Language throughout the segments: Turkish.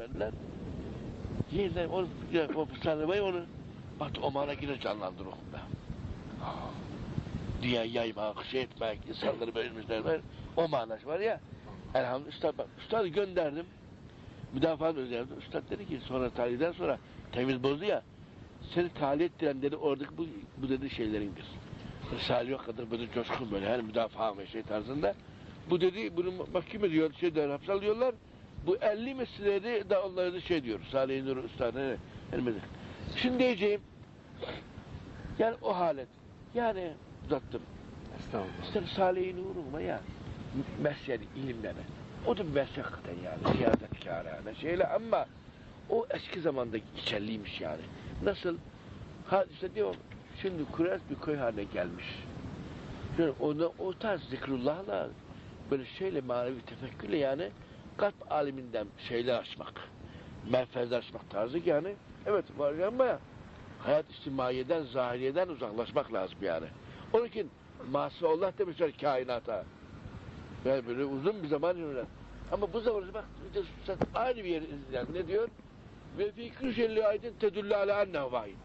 verdiler. Yeniden onu, o sarmayı onu Batı Oman'a yine canlandır okulda. Diye yaymak, şey etmek, insanları bölmüşler var. O manası var ya. Elhamdülillah üstad, bak, üstadı gönderdim. Müdafaa gönderdim. Üstad dedi ki sonra tarihten sonra temiz bozdu ya. Seni tahliye ettiren dedi oradaki bu, bu dedi şeylerindir. Risale yok kadar böyle coşkun böyle her müdafaa ve şey tarzında. Bu dedi bunu mahkeme diyor şeyden hapse alıyorlar. Bu 50 meseleleri de onları şey diyor. Salih Nur Usta ne elmedi. Şimdi diyeceğim yani o halet. Yani uzattım. Estağfurullah. İster Salih Nur'un ya mesleği ilimlere. O da bir meslek yani. Ziyadetkârâne şeyle ama o eski zamandaki içerliymiş yani. Nasıl? Ha işte diyor şimdi Kureyş bir köy haline gelmiş. Yani onu, o tarz zikrullahla böyle şeyle manevi tefekkürle yani kalp aleminden şeyler açmak. Menfezler açmak tarzı yani. Evet var ama hayat içtimaiyeden, zahiriyeden uzaklaşmak lazım yani. Onun için Allah demişler kainata. Yani böyle uzun bir zaman yürüyen. Ama bu zaman bak aynı bir yer yani ne diyor? Ve fi külşelli ayetin tedullu ala ennehu vahid.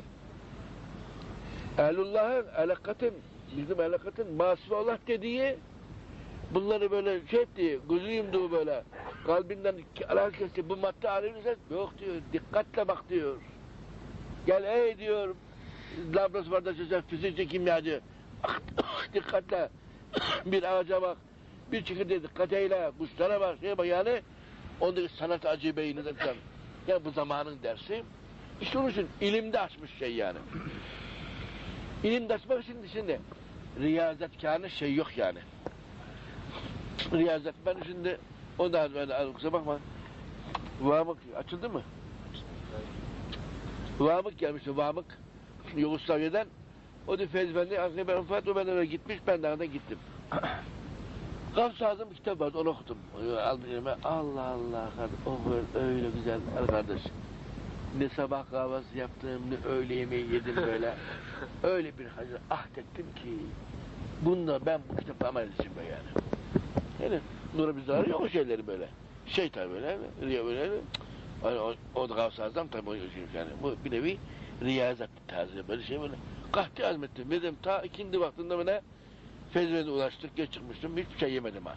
Ehlullah'ın alakatın bizim alakatın Allah dediği bunları böyle şey etti, gözü yumduğu böyle kalbinden alakası bu madde aleminize yok diyor, dikkatle bak diyor. Gel ey diyor, laboratuvarda çözen fizikçi kimya diyor. dikkatle bir ağaca bak, bir çekirdeğe dikkat eyle, kuşlara bak, şeye bak yani ondaki sanat acibeyini de sen. Ya bu zamanın dersi. İşte onun için ilimde açmış şey yani. İlimde açmak için şimdi riyazetkârın şey yok yani. Riyazet ben şimdi o da ben kusura bakma. Vamık açıldı mı? Vamık gelmişti Vamık. Yugoslavya'dan. O da Feyz Efendi, Ankara ben Ufat, o benden gitmiş, ben de aradan gittim. Gavs Azam bir kitap vardı, onu okudum. Aldım elime, Allah Allah, o böyle öyle güzel, al kardeş. Ne sabah kahvaltısı yaptım, ne öğle yemeği yedim böyle. öyle bir hazır ahdettim ki, bunda ben bu kitabı amel edeceğim yani. Yani Nur'a bir zararı yok o şeyleri böyle. Şey tabi böyle, riya böyle. Yani o, o da Gavs Azam tabi o şey yani. Bu bir nevi riyazat tarzı böyle şey böyle. Kahti azmettim. Dedim ta ikindi vaktinde bana Fezre'de ulaştık, geç çıkmıştım. Hiçbir şey yemedim ha.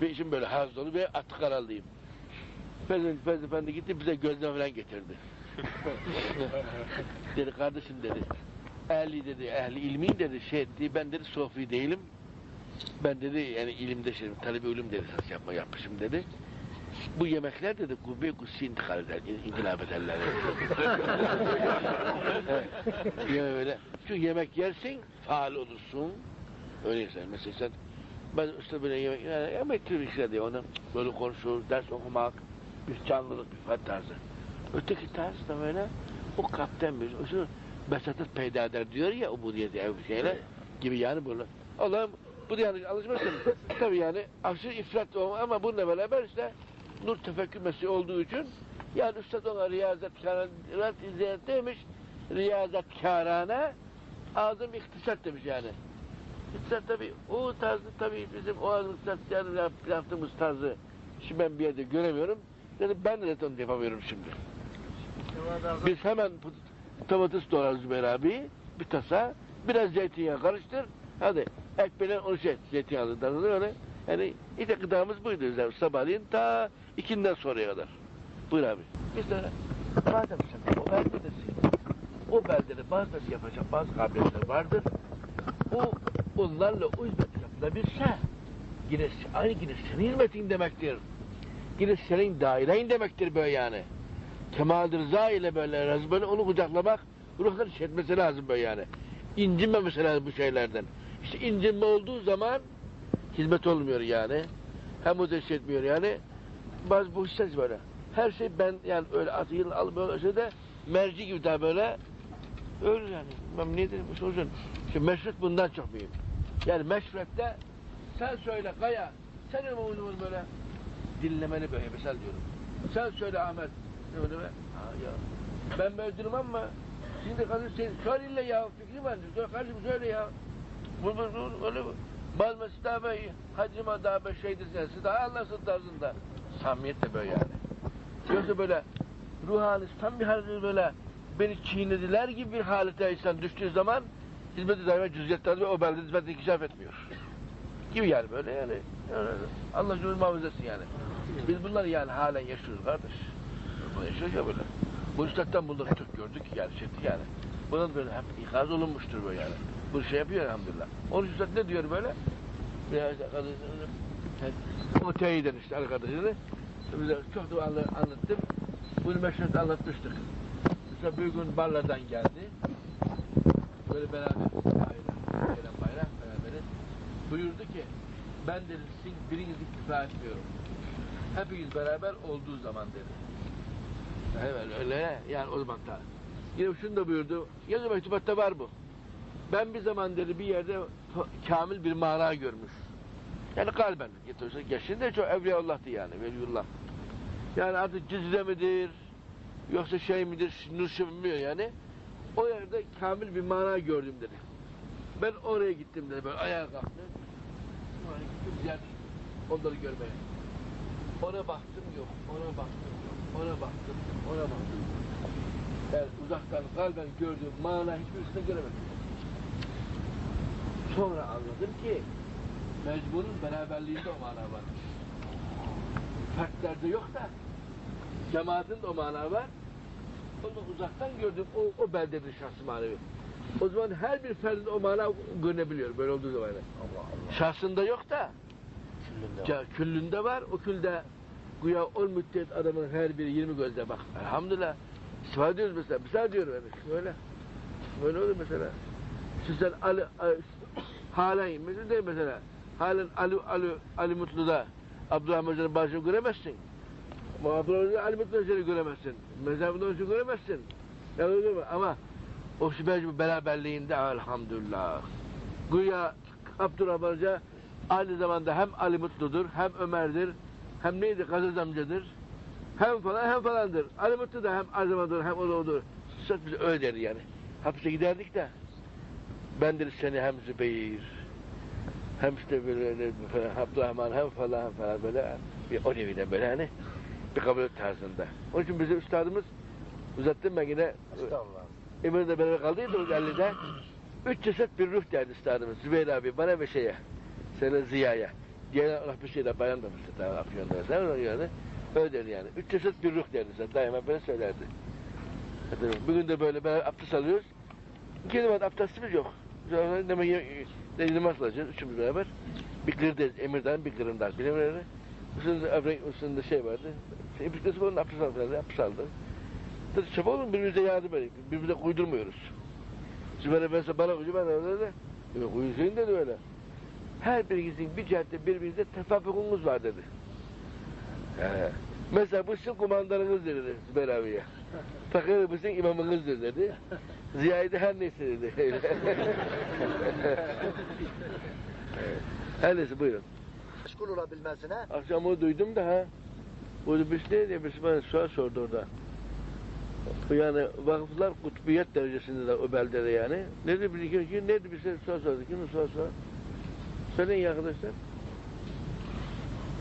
Ve işim böyle haz dolu ve atı kararlıyım. Fezre, Fezre Efendi gitti bize gözleme falan getirdi. dedi kardeşim dedi. Ehli dedi, ehli ilmi dedi şey etti. Ben dedi sofi değilim. Ben dedi yani ilimde şey, talebi ölüm dedi ses yapma yapmışım dedi. Bu yemekler dedi kubbe kutsi intikal eder, inkılap ederler. evet. Yani öyle. Çünkü yemek yersin, faal olursun. Öyleyse mesela sen ben işte böyle yemek yani yemek türü işler diye onu böyle konuşur, ders okumak, bir canlılık, bir fat tarzı. Öteki tarz da böyle o kalpten bir, o şu besatet peyda eder diyor ya ubudiyeti ev şeyler gibi yani böyle. Allah'ım bu yani alışmasın. Tabii yani aşırı ifrat olma ama bununla beraber işte nur tefekkür mesleği olduğu için yani üstad ona riyazet kârâne izleyet demiş riyazet kârâne azım iktisat demiş yani. İktisat tabii o tarzı tabii bizim o azım iktisat yani yap- yaptığımız tarzı şimdi ben bir yerde göremiyorum. Yani ben de onu yapamıyorum şimdi. Biz hemen domates doğrarız Zübeyir abi bir tasa biraz zeytinyağı karıştır hadi ekmeğine onu şey zeytinyağlı darılır öyle yani işte gıdamız buydu yani sabahleyin ta ikinden sonraya kadar. Buyur abi. De madem sen o beldedesin, o beldede bazı yapacak bazı kabiliyetler vardır. O onlarla o hizmeti yapılabilse yine aynı yine senin hizmetin demektir. Yine senin dairen demektir böyle yani. Kemal Rıza ile böyle razı böyle onu kucaklamak ruhları çekmesi lazım böyle yani. İncinmemesi lazım bu şeylerden. İşte incinme olduğu zaman hizmet olmuyor yani. Hem o şey etmiyor yani. Bazı bu hisset böyle. Her şey ben yani öyle atı yıl al böyle şeyde merci gibi daha böyle öyle yani. Ben ne dedim bu sorun. İşte meşrut bundan çok mühim. Yani meşrette sen söyle Kaya senin oyunun böyle dinlemeni böyle misal diyorum. Sen söyle Ahmet. Ne böyle be? Ha ya. Ben böyle diyorum ama şimdi kadın sen söyle ya fikri. Söyle kardeşim söyle ya. Öyle böyle hacıma daha böyle şeydir sensi daha anlasın tarzında. Samimiyet de böyle yani. Yoksa böyle ruhani tam bir halde böyle beni çiğnediler gibi bir halete insan düştüğü zaman hizmeti daima cüziyetler ve o belde hizmet inkişaf etmiyor. Gibi yani böyle yani. yani Allah cümle muhafaza etsin yani. Biz bunları yani halen yaşıyoruz kardeş. Bu yaşıyoruz ya böyle. Bu üstadtan bunları çok gördük yani çektik yani. Buna da böyle hep ikaz olunmuştur böyle yani. Bu şey yapıyor elhamdülillah. Onun üstad ne diyor böyle? O teyiden işte arkadaşını bize çok da anla- anlattım. Bunu meşhur anlatmıştık. Mesela bir gün Barla'dan geldi. Böyle beraber bayram, gelen bayram beraberiz. Buyurdu ki ben dedi sizin birinizi iktifa etmiyorum. Hepiniz beraber olduğu zaman dedi. Evet öyle yani o zaman da. Yine şunu da buyurdu. Yazı mektubatta var bu. Ben bir zaman dedi bir yerde kamil bir mana görmüş. Yani kalben geçinde çok evliyaullah'tı yani veliyullah. Yani artık cizre midir yoksa şey midir nurşu bilmiyor yani. O yerde kamil bir mana gördüm dedi. Ben oraya gittim dedi böyle ayağa kalktı. Sonra gittim yer onları görmeye. Ona baktım yok, ona baktım yok, ona baktım, ona baktım. Yani uzaktan kalben gördüğüm mana hiçbirisini göremedim. Sonra anladım ki mecburun beraberliğinde o mana var. Fertlerde yok da cemaatin de o mana var. Onu uzaktan gördüm o, o beldedir şahsı manevi. O zaman her bir ferdin o mana görünebiliyor böyle olduğu zaman. Allah Allah. Şahsında yok da Küllünde var. küllünde var. O külde güya ol müddet adamın her biri 20 gözle bak. Elhamdülillah. İstifade ediyoruz mesela. Mesela diyorum yani şöyle. Böyle olur mesela. Ali, Ali halen mesela değil mesela. Halen Ali, Ali, Ali Mutlu'da Abdurrahman Hoca'nın başını göremezsin. Abdurrahman Hoca'nın Ali Mutlu Hoca'nı göremezsin. Mezarında Hoca'nı göremezsin. Ya öyle mi? Ama o şu beraberliğinde elhamdülillah. Güya Abdurrahman Hoca aynı zamanda hem Ali Mutlu'dur, hem Ömer'dir, hem neydi Gazoz amcadır, hem falan hem falandır. Ali Mutlu da hem aynı zamandır, hem o da odur. Sırf bize öyle yani. Hapise giderdik de, bendir seni hem Zübeyir, hem işte böyle Abdurrahman hem falan falan böyle bir o nevine böyle hani bir kabul tarzında. Onun için bizim üstadımız uzattım ben yine. Emir'de beraber kaldıydı o 50'de. Üç ceset bir ruh derdi üstadımız. Zübeyir abi bana ve şeye. Sana Ziya'ya. Diğer Allah bir şeyde bayan da mesela Afyon'da mesela öyle yani. Öyle derdi yani. Üç ceset bir ruh derdi zaten. Daima böyle söylerdi. Bugün de böyle beraber abdest alıyoruz. Zaman abdestimiz yok. Demek ne namaz alacağız üçümüz beraber. Bir kırdayız emirden bir kırından. Bilemleri. Üstünde öbrek üstünde şey vardı. Kısmı onun abdest aldı. Abdest aldı. Dedi çabuk olun birbirimize yardım edin. Birbirimize kuydurmuyoruz. Zübeyir'e ben bana uyuyor ben öyle de. Yok uyusun dedi öyle. Her birinizin bir cihette birbirinize tefabukunuz var dedi. He. Mesela bu sizin kumandanınız dedi Zübeyir abiye. Fakir bu sizin imamınızdır dedi. Ziya'yı da her neyse dedi. her neyse buyurun. Meşgul olabilmesine Akşam onu duydum da ha. Bu bir şey diye birisi bana sual sordu orada. Yani vakıflar kutbiyet derecesinde de o beldede yani. Nedir bir iki gün nedir bir şey sual sordu. Kim sual sordu? Söyleyin ya arkadaşlar.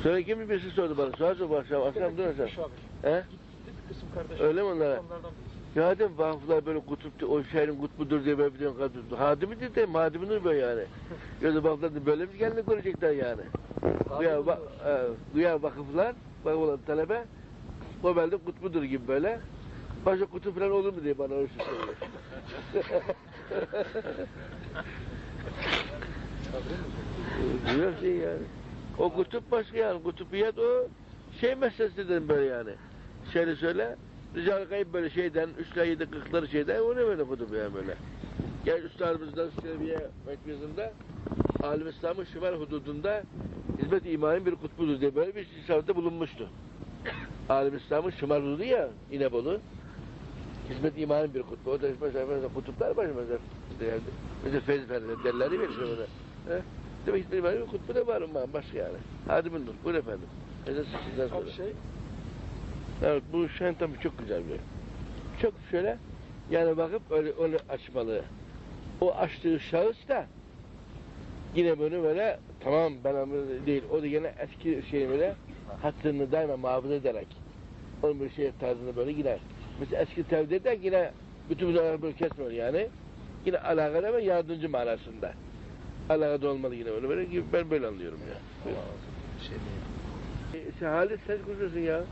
Söyle kim birisi sordu bana. Sual sordu akşam. Akşam dur akşam. He? Öyle mi onlara? Onlardan Ya dedim vakıflar böyle kutup o şehrin kutbudur diye böyle bir tane kadın. Hadimidir de madimidir böyle yani. Ya da vakıflar da böyle bir kendini görecekler yani. Güya, va e, güya vakıflar, vakıf olan talebe, o belde kutbudur gibi böyle. Başka kutup falan olur mu diye bana öyle söylüyor. Güzel şey yani. O kutup başka yani. Kutubiyet o şey meselesi dedim böyle yani. Şöyle söyle. Rical kayıp böyle şeyden, üçler yedi kırkları şeyden, o ne böyle kutup yani böyle. Gel üstadımızdan Selebiye Mekbizinde Alim İslam'ın şimal hududunda hizmet imanın bir kutbudur diye böyle bir işarette bulunmuştu. Alim İslam'ın şimal hududu ya İnebolu. Hizmet imanın bir kutbu. O da mesela, mesela kutuplar var mesela. Yani, mesela Efendi derleri verir böyle. He? Demek hizmet imanın bir kutbu da var ama başka yani. Hadi bundur. Buyur efendim. Mesela sizden sonra. bir şey. Evet bu şen tabii çok güzel bir. Çok şöyle yani bakıp öyle öyle açmalı. O açtığı şahıs da yine böyle böyle tamam ben değil. O da yine eski şey böyle hattını daima muhafaza ederek Onun bir şey tarzında böyle gider. Mesela eski tevde de yine bütün bunları böyle kesmiyor yani. Yine alakada ve yardımcı manasında. Alakada olmalı yine öyle böyle gibi ben böyle anlıyorum ya. Şey. E, sen Halis sen kuruyorsun ya.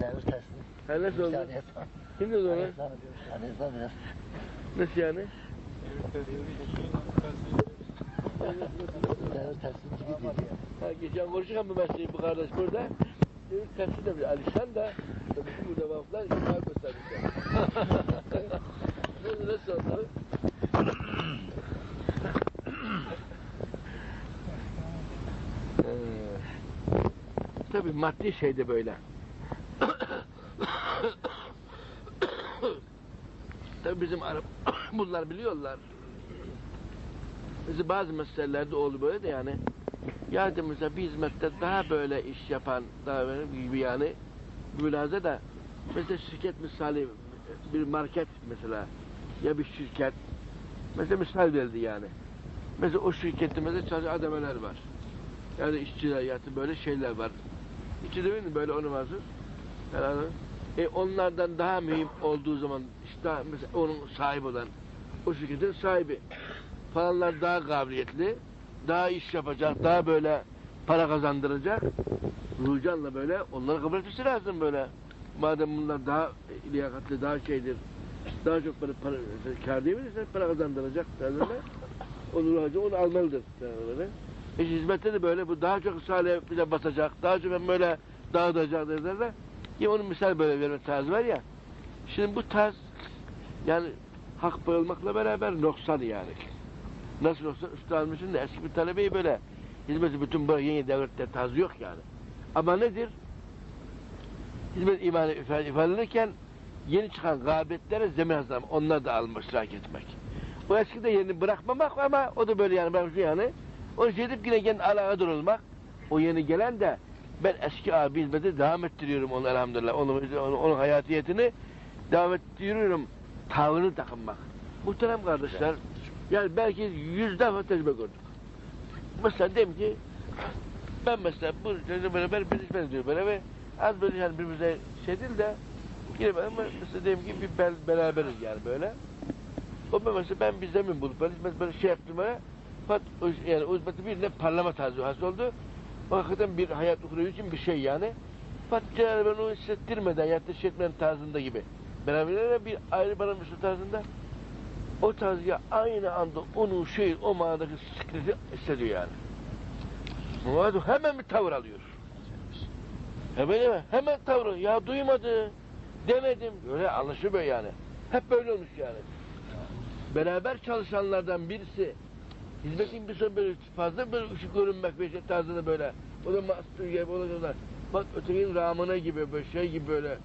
Devir teslim. Ha nasıl oldu? Kim dedi efendim. Yani efendim. Nasıl yani? Devir teslim gibi. Ha, geçen konuşurken bu mesleği bu kardeş burada. Diyor tersi de bir Alişan da bütün bu devamlar ihmal göstermişler. Bunu nasıl oldu? Ee, Tabii maddi şey de böyle. Tabii bizim Arap bunlar biliyorlar. Mesela bazı meselelerde oldu böyle de yani. Yardımımıza bir hizmette daha böyle iş yapan daha böyle gibi yani. Mülaze da mesela şirket misali bir market mesela ya bir şirket. Mesela misal verdi yani. Mesela o şirkette mesela çalışan ademeler var. Yani işçiler yatı böyle şeyler var. İçinde mi böyle onu varsın yani, e onlardan daha mühim olduğu zaman işte mesela onun sahibi olan o şirketin sahibi falanlar daha kabiliyetli daha iş yapacak, daha böyle para kazandıracak. Ruhcan'la böyle onları kabul etmesi lazım böyle. Madem bunlar daha liyakatli, daha şeydir, daha çok böyle para, değil mi? Para kazandıracak derler. Onu Ruhcan onu almalıdır derler. E hizmette de böyle bu daha çok salih bize basacak, daha çok ben böyle dağıtacak derler. Ya onun misal böyle verme tarzı var ya. Şimdi bu tarz yani hak bayılmakla beraber noksan yani. Nasıl olsa üstadımızın da eski bir talebeyi böyle hizmeti bütün bu yeni devlette tarzı yok yani. Ama nedir? Hizmet imanı ifade, ifade ederken yeni çıkan gaybetlere zemin hazırlamak, onlar da almış iştirak etmek. O eski de yerini bırakmamak ama o da böyle yani bırakmış yani. Onu şey edip yine kendi alakadar olmak. O yeni gelen de ben eski abi hizmeti devam ettiriyorum onu elhamdülillah. Onun, onun, onun hayatiyetini devam ettiriyorum. Tavrını takınmak. Muhterem kardeşler, yani belki yüz defa tecrübe gördük. Mesela diyelim ki ben mesela bu çocuğla beraber bir hizmet ediyorum böyle ve az böyle yani birbirimize şey değil de yine ben mesela diyelim ki bir bel, beraberiz yani böyle. O ben mesela ben bir zemin bulup böyle hizmet böyle şey yaptım böyle. Fakat o- yani o hizmeti bir de parlama tarzı hasıl oldu. O hakikaten bir hayat okuduğu için bir şey yani. Fakat Cenab-ı ben onu hissettirmeden ya da hissetmeyen tarzında gibi. Beraberler bir ayrı bana bir tarzında o tarzıya aynı anda onun şey o manadaki sıkıntı hissediyor yani. Murat hemen bir tavır alıyor. Hemen hemen, hemen tavrı. Ya duymadı, demedim. Öyle anlaşılıyor yani. Hep böyle olmuş yani. Beraber çalışanlardan birisi hizmetin bir son böyle fazla böyle ışık görünmek ve şey tarzında böyle. O da master gibi o da Bak ötekinin ramına gibi böyle şey gibi böyle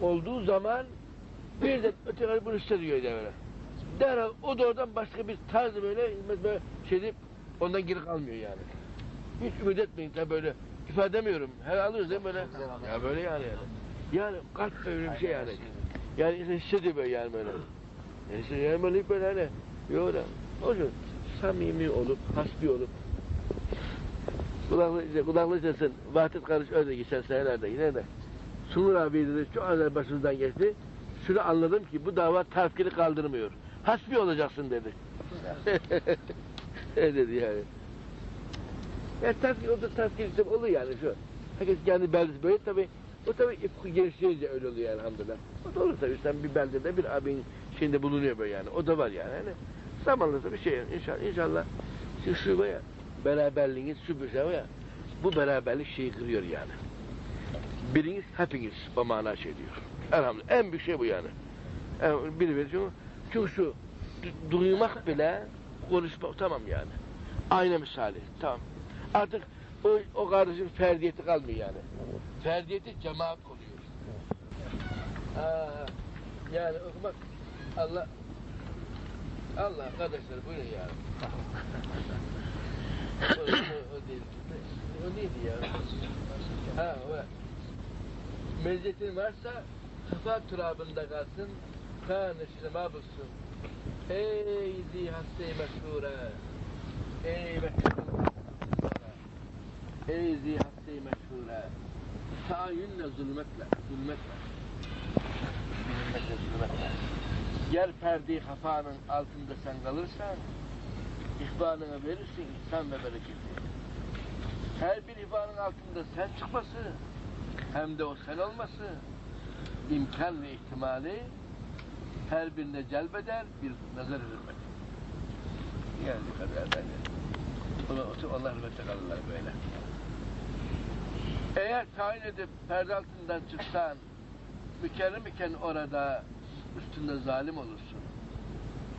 olduğu zaman bir de öteki bunu hissediyor böyle derhal o da oradan başka bir tarzı böyle böyle şey deyip ondan geri kalmıyor yani. Hiç ümit etmeyin tabi böyle ifade edemiyorum. Her alıyoruz değil mi böyle? Ya böyle yani. Yani kalp böyle bir şey yani. Yani insan hissediyor böyle yani böyle. İşte yani böyle böyle hani yok da. O yüzden samimi olup, hasbi olup kulaklı, kulaklı sesin Vahdet kardeş öyle geçen senelerde yine de Sunur abi dedi çok az başımızdan geçti. Şunu anladım ki bu dava tafkiri kaldırmıyor. Hasbi olacaksın dedi. e dedi yani. Ya tafkir, o da tafkir işte oluyor yani şu. Herkes kendi beldesi böyle tabi. O tabi genişleyince öyle oluyor yani hamdülillah. O da olur tabi. Sen bir beldede bir abin şeyinde bulunuyor böyle yani. O da var yani. yani zamanla tabi şey inşallah, inşallah şu, şu ya beraberliğiniz şu bir şey ya bu beraberlik şeyi kırıyor yani. Biriniz hepiniz o mana şey diyor. Elhamdülillah. En büyük şey bu yani. Yani veriyor. Çünkü şu du- duymak bile konuşma tamam yani. Aynı misali. Tamam. Artık o, o kardeşin ferdiyeti kalmıyor yani. Ferdiyeti cemaat oluyor. Aa, yani okumak Allah Allah kardeşler bu ne yani? o, o, o değil. O neydi ya? Ha o. Mezzetin varsa kafa turabında kalsın, kan işlema bulsun. Ey zihasse meşhura, ey meşhura, ey zihasse meşhura, tahayyünle zulmetle, zulmetle. Bilinmekle zulmetle. Yer perdeyi kafanın altında sen kalırsan, ihvanına verirsin ihsan ve bereketi. Her bir ihvanın altında sen çıkması, hem de o sen olması, imkan ve ihtimali her birine celbeder bir nazar hürmet. Geldi kaderden Onu, onlar hürmete kalırlar böyle. Eğer tayin edip perde altından çıksan, mükerrem iken orada üstünde zalim olursun.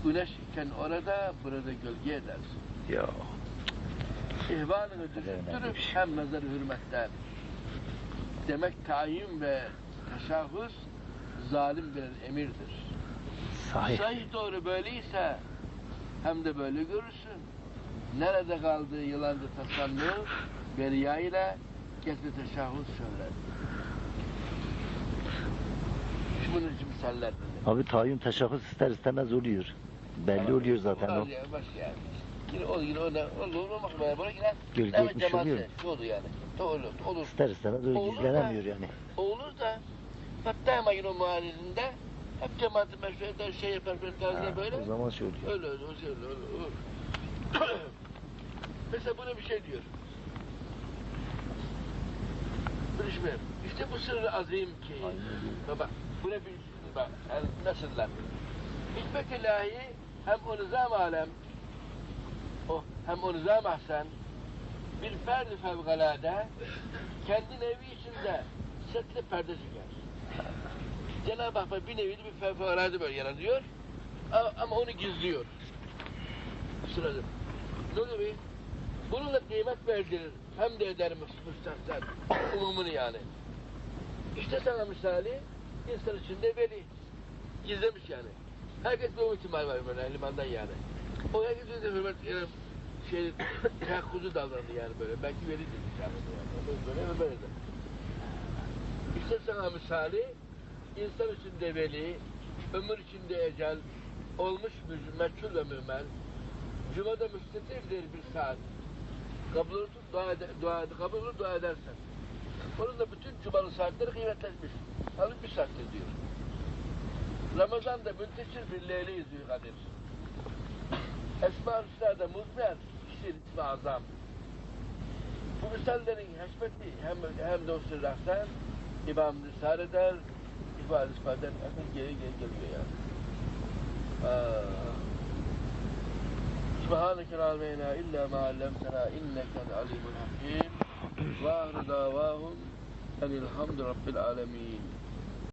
Güneş iken orada, burada gölge edersin. Ya. İhvanını düşündürüp hem nazar hürmetten. Demek tayin ve teşahhüs zalim bir emirdir. Sahih. Sahih doğru böyleyse hem de böyle görürsün. Nerede kaldığı yılandı tasanlı beriya ile getri teşahhüs şöhret. Bunun için misaller dedi. Abi tayin teşebbüs ister istemez oluyor. Belli oluyor zaten o. Yani, baş yani. Yine o yine ona olur olmak böyle böyle yine Gölge etmiş oluyor. olur yani. Olur olur. İster istemez öyle gizlenemiyor yani. Olur da hatta o mahallesinde hep cemaati meşru eder şey yapar böyle tarzda Ha, böyle. O zaman şey oluyor. Öyle öyle öyle öyle öyle. öyle. Mesela buna bir şey diyor. Bilişmeyelim. İşte bu sırrı azim ki. Bak buna bir bak yani nasıl lan? Hikmet ilahi hem o nizam alem o hem o nizam ahsen bir ferdi fevkalade kendi nevi içinde setli perde çeker. Cenab-ı Hak bir nevi bir fevkalade böyle yaratıyor ama, onu gizliyor. Sırada. Ne oluyor be? Bununla kıymet verdirir. Hem de eder müstahsen. Umumunu yani. İşte sana misali insan içinde veli. Gizlemiş yani. Herkes bu ihtimal var böyle limandan yani. O herkes de hürmet yani, şey tehakkuzu davrandı yani böyle. Belki veli dedi yani. Böyle böyle de. İşte sana misali insan içinde veli, ömür içinde ecel, olmuş meçhul ve mümen, cumada müstetirdir bir saat. Kabul olur, dua, ede, dua, ede, kabul olur, dua edersen. Onun da bütün cumalı saatleri kıymetlenmiş. Alıp bir saattir diyor. Ramazan'da münteşir bir leyli zülkadir. Esma-ül Hüsna'da muzmer, kişir ismi azam. Bu misallerin heşmeti hem, hem de o sırrahtan İmam Risale der, ifade ispaden akıl geri geri geliyor yani. سبحانك لا علم لنا إلا ما علمتنا إنك العليم الحكيم وآخر دعواهم أن الحمد رب العالمين